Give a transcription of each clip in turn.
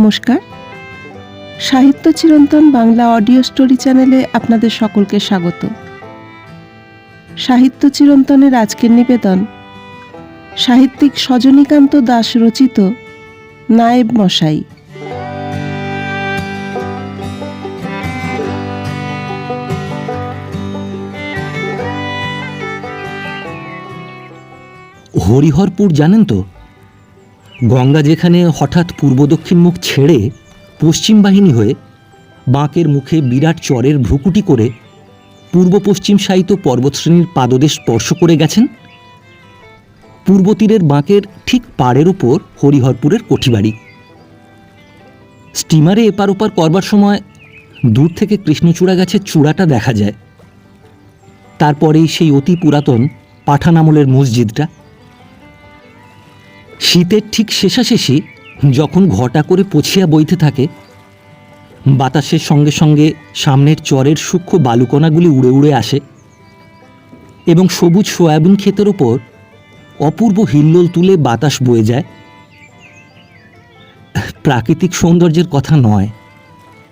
নমস্কার। সাহিত্য চিরন্তন বাংলা অডিও স্টোরি চ্যানেলে আপনাদের সকলকে স্বাগত। সাহিত্য চিরন্তনের আজকের নিবেদন, সাহিত্যিক সজনীকান্ত দাস রচিত নায়েব মশাই। হরিহরপুর জানেন তো? গঙ্গা যেখানে হঠাৎ পূর্ব দক্ষিণ মুখ ছেড়ে পশ্চিম বাহিনী হয়ে বাঁকের মুখে বিরাট চরের ভ্রুকুটি করে পূর্ব পশ্চিম সাহিত্য পর্বতশ্রেণীর পাদদেশ স্পর্শ করে গেছেন। পূর্ব তীরের বাঁকের ঠিক পাড়ের ওপর হরিহরপুরের কোঠিবাড়ি। স্টিমারে এপার ওপার করবার সময় দূর থেকে কৃষ্ণচূড়া গাছের চূড়াটা দেখা যায়। তারপরেই সেই অতি পুরাতন পাঠান আমলের মসজিদটা শীতের ঠিক শেষাশেষি যখন ঘটা করে পছিয়া বইতে থাকে, বাতাসের সঙ্গে সঙ্গে সামনের চরের সূক্ষ্ম বালুকণাগুলি উড়ে উড়ে আসে এবং সবুজ সয়াবিন ক্ষেতের ওপর অপূর্ব হিল্লোল তুলে বাতাস বয়ে যায়। প্রাকৃতিক সৌন্দর্যের কথা নয়।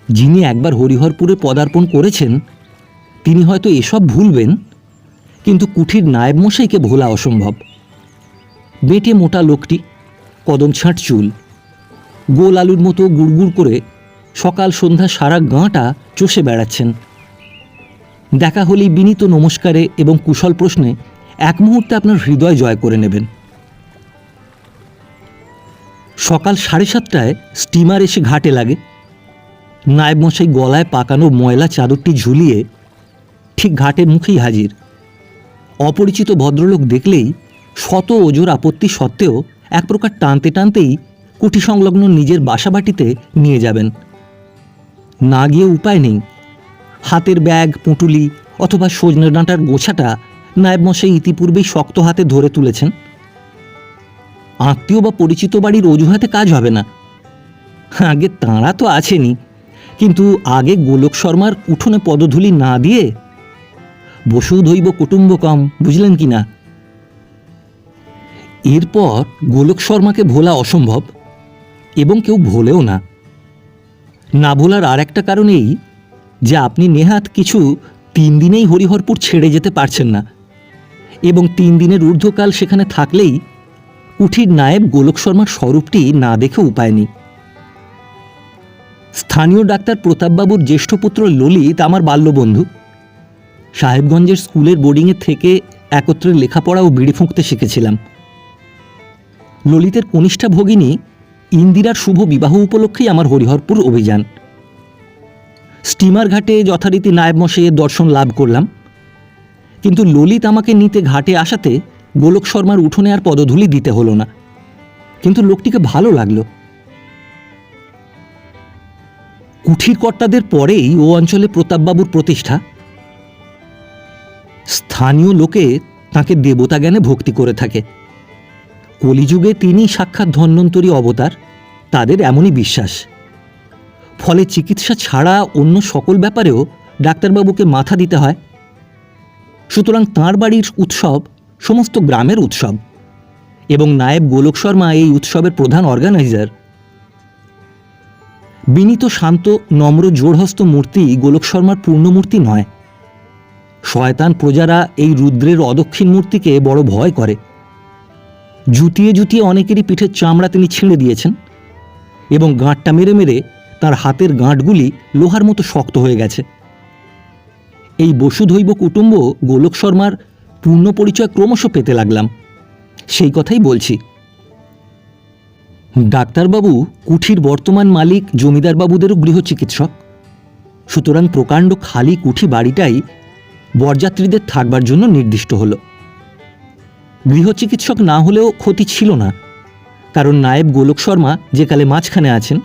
যিনি একবার হরিহরপুরে পদার্পণ করেছেন, তিনি হয়তো এসব ভুলবেন, কিন্তু কুঠির নায়েব মশাইকে ভোলা অসম্ভব। বেটে মোটা লোকটি কদম ছাঁট চুল, গোল আলুর মতো গুড়গুড় করে সকাল সন্ধ্যা সারা গাঁটা চষে বেড়াচ্ছেন। দেখা হলেই বিনীত নমস্কারে এবং কুশল প্রশ্নে এক মুহূর্তে আপনার হৃদয় জয় করে নেবেন। সকাল সাড়ে সাতটায় স্টিমার এসে ঘাটে লাগে। নায়েব মশাই গলায় পাকানো ময়লা চাদরটি ঝুলিয়ে ঠিক ঘাটের মুখেই হাজির। অপরিচিত ভদ্রলোক দেখলেই শত ওজোর আপত্তি সত্ত্বেও এক প্রকার টানতে টানতেই কুঠি সংলগ্ন নিজের বাসাবাটিতে নিয়ে যাবেন। না গিয়ে উপায় নেই। হাতের ব্যাগ, পুঁটুলি অথবা সজনে ডাঁটার গোছাটা নায়েব মশাই ইতিপূর্বেই শক্ত হাতে ধরে তুলেছেন। আত্মীয় বা পরিচিত বাড়ির অজুহাতে কাজ হবে না। আগে তাঁরা তো আছেনই। কিন্তু আগে গোলক শর্মার উঠোনে পদধূলি না দিয়ে বসুধৈব কুটুম্বকম, বুঝলেন কি না? এরপর গোলক শর্মাকে ভোলা অসম্ভব এবং কেউ ভোলেও না। না ভোলার আর একটা কারণ এই যে আপনি নেহাত কিছু তিন দিনেই হরিহরপুর ছেড়ে যেতে পারছেন না এবং তিন দিনের ঊর্ধ্বকাল সেখানে থাকলেই উঠির নায়েব গোলক শর্মার স্বরূপটি না দেখে উপায় নেই। স্থানীয় ডাক্তার প্রতাপবাবুর জ্যেষ্ঠ পুত্র ললিত আমার বাল্যবন্ধু। সাহেবগঞ্জের স্কুলের বোর্ডিংয়ে থেকে একত্রে লেখাপড়া ও বিড়ি ফুঁকতে শিখেছিলাম। ললিতের কনিষ্ঠা ভগিনী ইন্দিরার শুভ বিবাহ উপলক্ষেই আমার হরিহরপুর অভিযান। স্টিমার ঘাটে যথারীতি নায়ব মশাইয়ের দর্শন লাভ করলাম। কিন্তু ললিত আমাকে নিতে ঘাটে আসাতে গোলক শর্মার উঠোনে আর পদধূলি দিতে হলো না। কিন্তু লোকটিকে ভালো লাগল। কুঠির কর্তাদের পরেই ও অঞ্চলে প্রতাপবাবুর প্রতিষ্ঠা। স্থানীয় লোকে তাকে দেবতা জ্ঞানে ভক্তি করে থাকে। কলিযুগে তিনি সাক্ষাৎ ধন্বন্তরী অবতার, তাদের এমনই বিশ্বাস। ফলে চিকিৎসা ছাড়া অন্য সকল ব্যাপারেও ডাক্তারবাবুকে মাথা দিতে হয়। সুতরাং তাঁর বাড়ির উৎসব সমস্ত গ্রামের উৎসব এবং নায়েব গোলক শর্মা এই উৎসবের প্রধান অর্গানাইজার। বিনীত, শান্ত, নম্র জোড়হস্ত মূর্তি গোলক শর্মার পূর্ণমূর্তি নয়। শয়তান প্রজারা এই রুদ্রের অদক্ষিণ মূর্তিকে বড় ভয় করে। জুতিয়ে জুতিয়ে অনেকেরই পিঠের চামড়া তিনি ছিঁড়ে দিয়েছেন এবং গাঁটটা মেরে মেরে তার হাতের গাঁটগুলি লোহার মতো শক্ত হয়ে গেছে। এই বসুধৈব কুটুম্ব গোলক শর্মার পূর্ণ পরিচয় ক্রমশ পেতে লাগলাম। সেই কথাই বলছি। ডাক্তারবাবু কুঠির বর্তমান মালিক জমিদারবাবুদেরও গৃহচিকিৎসক। সুতরাং প্রকাণ্ড খালি কুঠি বাড়িটাই বরযাত্রীদের থাকবার জন্য নির্দিষ্ট হলো। গৃহচিকিৎসক না হলেও ক্ষতি ছিল না, কারণ নায়েব গোলক শর্মা যে কালে মাঝখানে আছেন।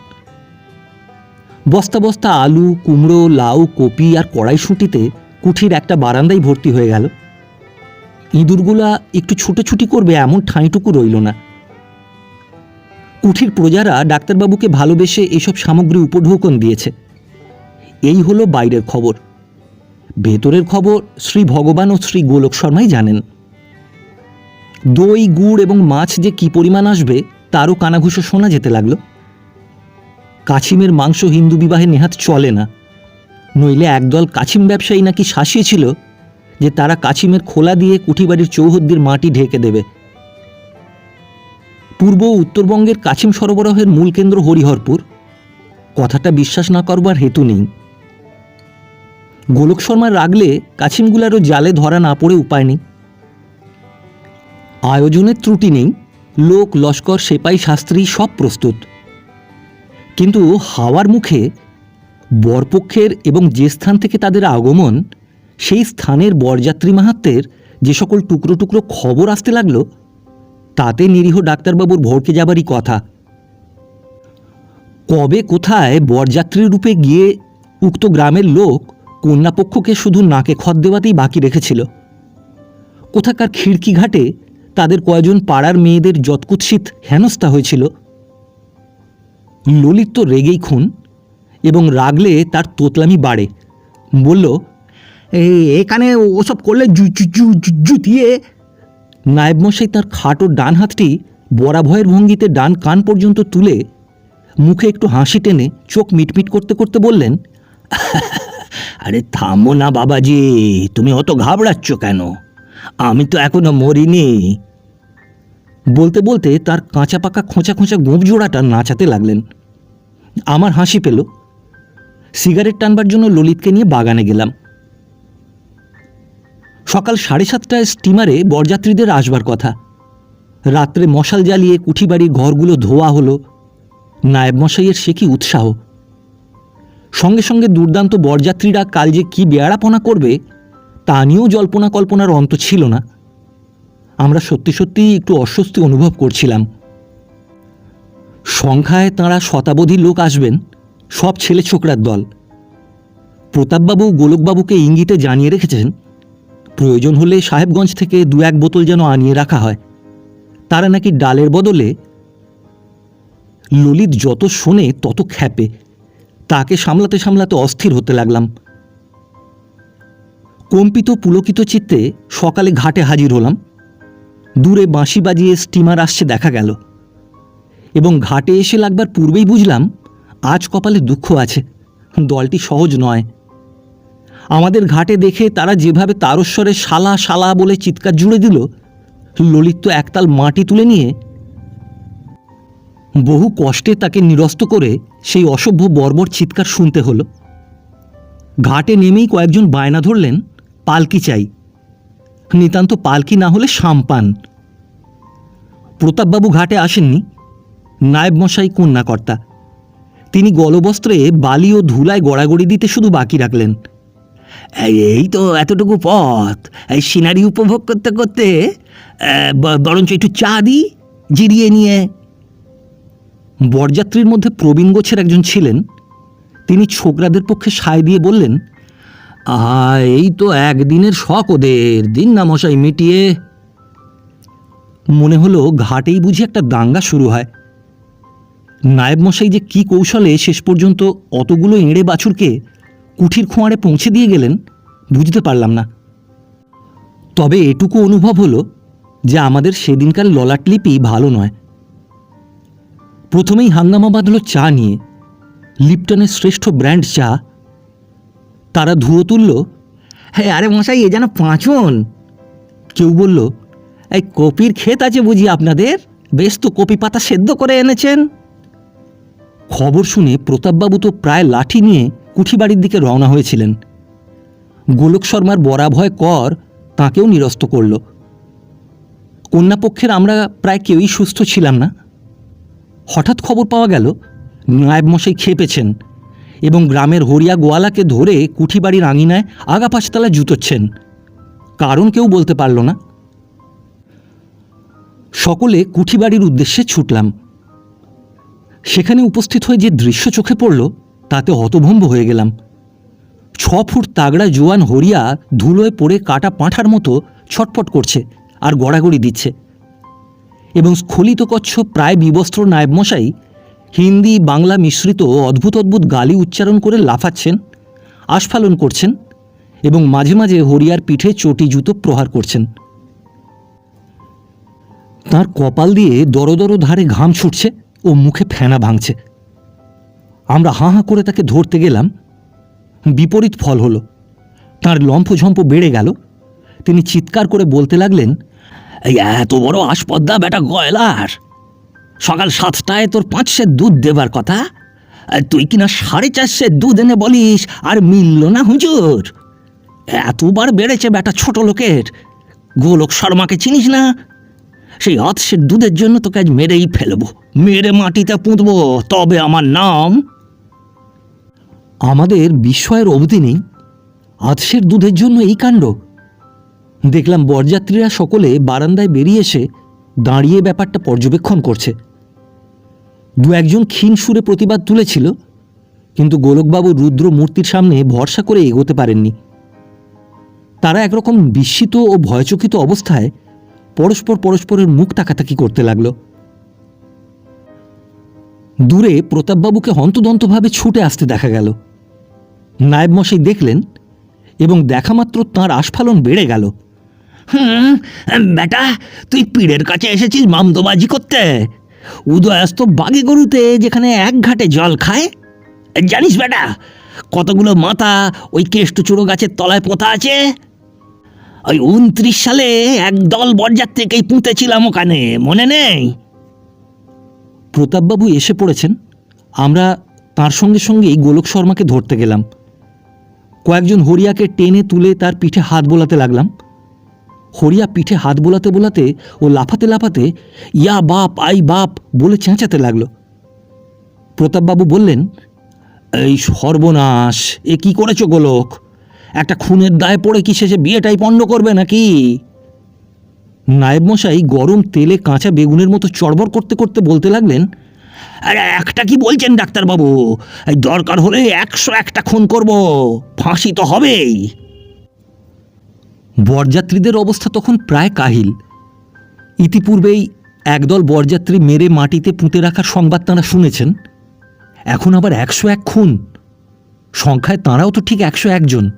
বস্তা বস্তা আলু, কুমড়ো, লাউ, কপি আর কড়াইশুঁটিতে কুঠির একটা বারান্দাই ভর্তি হয়ে গেল। ইঁদুরগুলা একটু ছুটোছুটি করবে এমন ঠাঁইটুকু রইল না। কুঠির প্রজারা ডাক্তারবাবুকে ভালোবেসে এসব সামগ্রী উপঢৌকন দিয়েছে। এই হলো বাইরের খবর। ভেতরের খবর শ্রী ভগবান ও শ্রী গোলক শর্মাই জানেন। দই, গুড় এবং মাছ যে কি পরিমাণ আসবে, তারও কানাঘুষো শোনা যেতে লাগল। কাছিমের মাংস হিন্দু বিবাহে নেহাত চলে না। নইলে একদল কাছিম ব্যবসায়ী নাকি শাসিয়েছিল যে তারা কাছিমের খোলা দিয়ে কুঠিবাড়ির চৌহদ্দির মাটি ঢেকে দেবে। পূর্ব ও উত্তরবঙ্গের কাছিম সরবরাহের মূল কেন্দ্র হরিহরপুর। কথাটা বিশ্বাস না করবার হেতু নেই। গোলক শর্মা রাগলে কাছিমগুলারও জালে ধরা না পড়ে উপায় নেই। আয়োজনের ত্রুটি নেই, লোক লস্কর, সেপাই শাস্ত্রী সব প্রস্তুত। কিন্তু হাওয়ার মুখে বরপক্ষের এবং যে স্থান থেকে তাদের আগমন, সেই স্থানের বরযাত্রী মাহাত্মের যে সকল টুকরো টুকরো খবর আসতে লাগল, তাতে নিরীহ ডাক্তারবাবুর ভড়কে যাবারই কথা। কবে কোথায় বরযাত্রী রূপে গিয়ে উক্ত গ্রামের লোক কন্যাপক্ষকে শুধু নাকে খত দেওয়াতেই বাকি রেখেছিল? কোথাকার খিড়কি ঘাটে তাদের কয়জন পাড়ার মেয়েদের যৎকুৎসিত হেনস্থা হয়েছিল? ললিত তো রেগেই খুন এবং রাগলে তার তোতলামি বাড়ে। বলল এই এখানে ওসব করলে জু- জু- জু- জু- জুতিয়ে। নায়েবমশাই তার খাটো ডান হাতটি বরাভয়ের ভঙ্গিতে ডান কান পর্যন্ত তুলে মুখে একটু হাসি টেনে চোখ মিটমিট করতে করতে বললেন আরে থামো না বাবাজি তুমি অত ঘাবড়াচ্ছ কেন? আমি তো এখনও মরিনি। বলতে বলতে তার কাঁচা পাকা খোঁচা খোঁচা গোঁপ জোড়াটা নাচাতে লাগলেন। আমার হাসি পেল। সিগারেট টানবার জন্য ললিতকে নিয়ে বাগানে গেলাম। সকাল সাড়ে সাতটায় স্টিমারে বরযাত্রীদের আসবার কথা। রাত্রে মশাল জ্বালিয়ে কুঠিবাড়ির ঘরগুলো ধোয়া হলো। নায়েব মশাইয়ের সে কি উৎসাহ। সঙ্গে সঙ্গে দুর্দান্ত বরযাত্রীরা কাল যে কী বেয়ারাপনা করবে তা নিয়েও জল্পনা কল্পনার অন্ত ছিল না। আমরা সত্যি সত্যিই একটু অস্বস্তি অনুভব করছিলাম। সংখ্যায় তাঁরা শতাবধি লোক আসবেন, সব ছেলে ছোকরার দল। প্রতাপবাবু গোলকবাবুকে ইঙ্গিতে জানিয়ে রেখেছেন, প্রয়োজন হলে সাহেবগঞ্জ থেকে দু এক বোতল যেন আনিয়ে রাখা হয়। তারা নাকি ডালের বদলে ললিত যত শোনে তত খ্যাপে। তাকে সামলাতে সামলাতে অস্থির হতে লাগলাম। কম্পিত পুলকিত চিত্তে সকালে ঘাটে হাজির হলাম। দূরে বাঁশি বাজিয়ে স্টিমার আসছে দেখা গেল। এবং ঘাটে এসে লাগবার পূর্বেই বুঝলাম, আজ কপালে দুঃখ আছে। দলটি সহজ নয়। আমাদের ঘাটে দেখে তারা যেভাবে তারস্বরে শালা শালা বলে চিৎকার জুড়ে দিল, ললিত তো একতাল মাটি তুলে নিয়ে বহু কষ্টে তাকে নিরস্ত করে সেই অসভ্য বর্বর চিৎকার শুনতে হলো। ঘাটে নেমেই কয়েকজন বায়না ধরলেন পালকি চাই। নিতান্ত পালকি না হলে সাম্পান প্রতাপবাবু ঘাটে আসেননি। নায়েব মশাই কন্যাকর্তা। তিনি গলবস্ত্রে বালি ও ধুলায় গড়াগড়ি দিতে শুধু বাকি রাখলেন। এই তো এতটুকু পথ। এই সিনারি উপভোগ করতে করতে বরঞ্চ একটু চা দিই জিরিয়ে নিয়ে। বরযাত্রীর মধ্যে প্রবীণ গোছের একজন ছিলেন। তিনি ছোকরাদের পক্ষে সায় দিয়ে বললেন আহা, এই তো একদিনের শখ ওদের। দিন না মশাই, মিটিয়ে। মনে হলো ঘাটেই বুঝি একটা দাঙ্গা শুরু হয়। নায়েব মশাই যে কী কৌশলে শেষ পর্যন্ত অতগুলো এঁড়ে বাছুরকে কুঠির খোঁয়াড়ে পৌঁছে দিয়ে গেলেন, বুঝতে পারলাম না। তবে এটুকু অনুভব হলো যে আমাদের সেদিনকার ললাটলিপি ভালো নয়। প্রথমেই হাঙ্গামা বাঁধল চা নিয়ে। লিপটনের শ্রেষ্ঠ ব্র্যান্ড চা তারা ধুয়ো তুলল। হ্যাঁ আরে মশাই, এ যেন পাঁচন। কেউ বলল, এই কপির ক্ষেত আছে বুঝি আপনাদের? বেশ তো কপি পাতা সেদ্ধ করে এনেছেন। খবর শুনে প্রতাপবাবু তো প্রায় লাঠি নিয়ে কুঠিবাড়ির দিকে রওনা হয়েছিলেন। গোলক শর্মার বরাভয় কর তাকেও নিরস্ত করল। কন্যাপক্ষের আমরা প্রায় কেউই সুস্থ ছিলাম না। হঠাৎ খবর পাওয়া গেল, নায়েব মশাই খেপেছেন এবং গ্রামের হরিয়া গোয়ালাকে ধরে কুঠিবাড়ির আঙিনায় আগা পাঁচতলা জুতোচ্ছেন। কারণ কেউ বলতে পারল না। সকলে কুঠিবাড়ির উদ্দেশ্যে ছুটলাম। সেখানে উপস্থিত হয়ে যে দৃশ্য চোখে পড়ল, তাতে হতভম্ব হয়ে গেলাম। ছ ফুট তাগড়া জোয়ান হরিয়া ধুলোয় পড়ে কাটা পাঁঠার মতো ছটফট করছে আর গড়াগড়ি দিচ্ছে। এবং স্খলিত কচ্ছ প্রায় বিবস্ত্র নায়েবমশাই হিন্দি, বাংলা মিশ্রিত অদ্ভুত অদ্ভুত গালি উচ্চারণ করে লাফাচ্ছেন, আস্ফালন করছেন এবং মাঝে মাঝে হরিয়ার পিঠে চটি জুতো প্রহার করছেন। তার কপাল দিয়ে দরদর ধারে ঘাম ছুটছে ও মুখে ফেনা ভাঙছে। আমরা হাঁ হাঁ করে তাকে ধরতে গেলাম। বিপরীত ফল হলো, তার লম্ফঝম্প বেড়ে গেল। তিনি চিৎকার করে বলতে লাগলেন এত বড় আসপদ্দা বেটা গয়লার! সকাল সাতটায় তোর পাঁচ সের দুধ দেবার কথা? তুই কিনা সাড়ে চার সের দুধ এনে বলিস, আর মিলল না হুজুর। এতবার বেড়েছে বেটা ছোট লোকের। গোলক শর্মাকে চিনিস না? সেই অৎসের দুধের জন্য তোকে আজ মেরেই ফেলব, মেরে মাটিতে পুঁতবো, তবে আমার নাম? আমাদের বিস্ময়ের অবধি নেই। আতসের দুধের জন্য এই কাণ্ড। দেখলাম বরযাত্রীরা সকলে বারান্দায় বেরিয়ে এসে দাঁড়িয়ে ব্যাপারটা পর্যবেক্ষণ করছে। দু একজন ক্ষীণ সুরে প্রতিবাদ তুলেছিল, কিন্তু গোলকবাবু রুদ্র মূর্তির সামনে ভরসা করে এগোতে পারেননি। তারা একরকম বিস্মিত ও ভয়চকিত অবস্থায় পরস্পর পরস্পরের মুখ তাকাতাকি করতে লাগল। দূরে প্রতাপবাবুকে হন্তদন্তভাবে ছুটে আসতে দেখা গেল। নায়েব মশাই দেখলেন এবং দেখা মাত্র তাঁর আস্ফালন বেড়ে গেল। হুম, বেটা, তুই পীরের কাছে এসেছিস মামদোবাজি করতে। উদয়াস্ত বাগে গরুতে যেখানে এক ঘাটে জল খায়। জানিস বেটা, কতগুলো মাথা ওই কেষ্টচূড়ো গাছের তলায় পোতা আছে? ওই উনত্রিশ সালে এক দল বরযাত্রীকেই পুঁতেছিলাম ওখানে, মনে নেই? প্রতাপবাবু এসে পড়েছেন। আমরা তার সঙ্গে সঙ্গেই গোলক শর্মাকে ধরতে গেলাম। কয়েকজন হরিয়াকে টেনে তুলে তার পিঠে হাত বোলাতে লাগলাম। হরিয়া পিঠে হাত বোলাতে বোলাতে ও লাফাতে লাফাতে, ইয়া বাপ, আই বাপ বলে চেঁচাতে লাগল। প্রতাপবাবু বললেন, এই সর্বনাশ, এ কি করেছ গোলক একটা খুনের দায়ে পড়ে কি শেষে বিয়েটাই পণ্ড করবে নাকি? নায়েব মশাই গরম তেলে কাঁচা বেগুনের মতো চড়বড় করতে করতে বলতে লাগলেন, আরে, একটা কি বলছেন ডাক্তারবাবু? দরকার হলে একশো একটা খুন করব, ফাঁসি তো হবেই। বরযাত্রীদের অবস্থা তখন প্রায় কাহিল। ইতিপূর্বেই একদল বরযাত্রী মেরে মাটিতে পুঁতে রাখার সংবাদ তাঁরা শুনেছেন এখন আবার একশো এক খুন। সংখ্যায় তাঁরাও তো ঠিক একশো একজন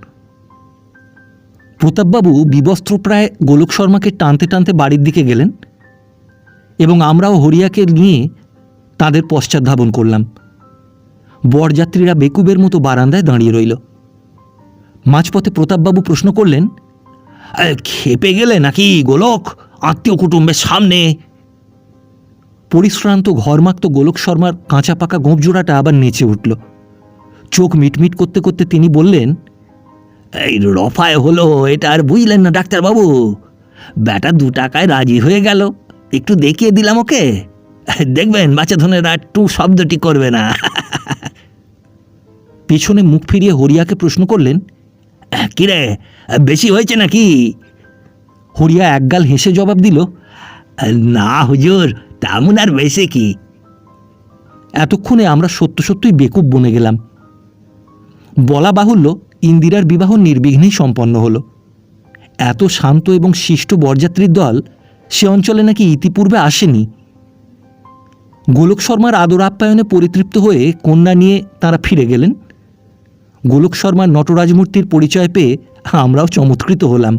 প্রতাপবাবু বিবস্ত্র প্রায় গোলক শর্মাকে টানতে টানতে বাড়ির দিকে গেলেন এবং আমরাও হরিয়াকে নিয়ে তাদের পশ্চাৎধাবন করলাম। বরযাত্রীরা বেকুবের মতো বারান্দায় দাঁড়িয়ে রইল। মাঝপথে প্রতাপবাবু প্রশ্ন করলেন "এ, খেপে গেলে নাকি গোলক? আত্মীয় কুটুম্বের সামনে। পরিশ্রান্ত ঘরমাক্ত গোলক শর্মার কাঁচা পাকা গোঁপজোড়াটা আবার নেচে উঠল। চোখ মিটমিট করতে করতে তিনি বললেন, এই রফায় হলো, এটা আর বুঝলেন না ডাক্তারবাবু। ব্যাটা দু টাকায় রাজি হয়ে গেল। একটু দেখিয়ে দিলাম ওকে। দেখবেন, বাচ্চা ধনের টু শব্দটি করবে না। পিছনে মুখ ফিরিয়ে হরিয়াকে প্রশ্ন করলেন কিরে, বেশি হয়েছে নাকি? হরিয়া একগাল হেসে জবাব দিল, না হুজুর, তেমন আর বেশি কি। এতক্ষণে আমরা সত্য সত্যই বেকুব বনে গেলাম। বলা বাহুল্য ইন্দিরার বিবাহ নির্বিঘ্নেই সম্পন্ন হলো। এত শান্ত এবং শিষ্ট বরযাত্রীর দল সে অঞ্চলে নাকি ইতিপূর্বে আসেনি। গোলক শর্মার আদর আপ্যায়নে পরিতৃপ্ত হয়ে কন্যা নিয়ে তারা ফিরে গেলেন। গোলক শর্মার নটরাজমূর্তির পরিচয় পেয়ে আমরাও চমৎকৃত হলাম।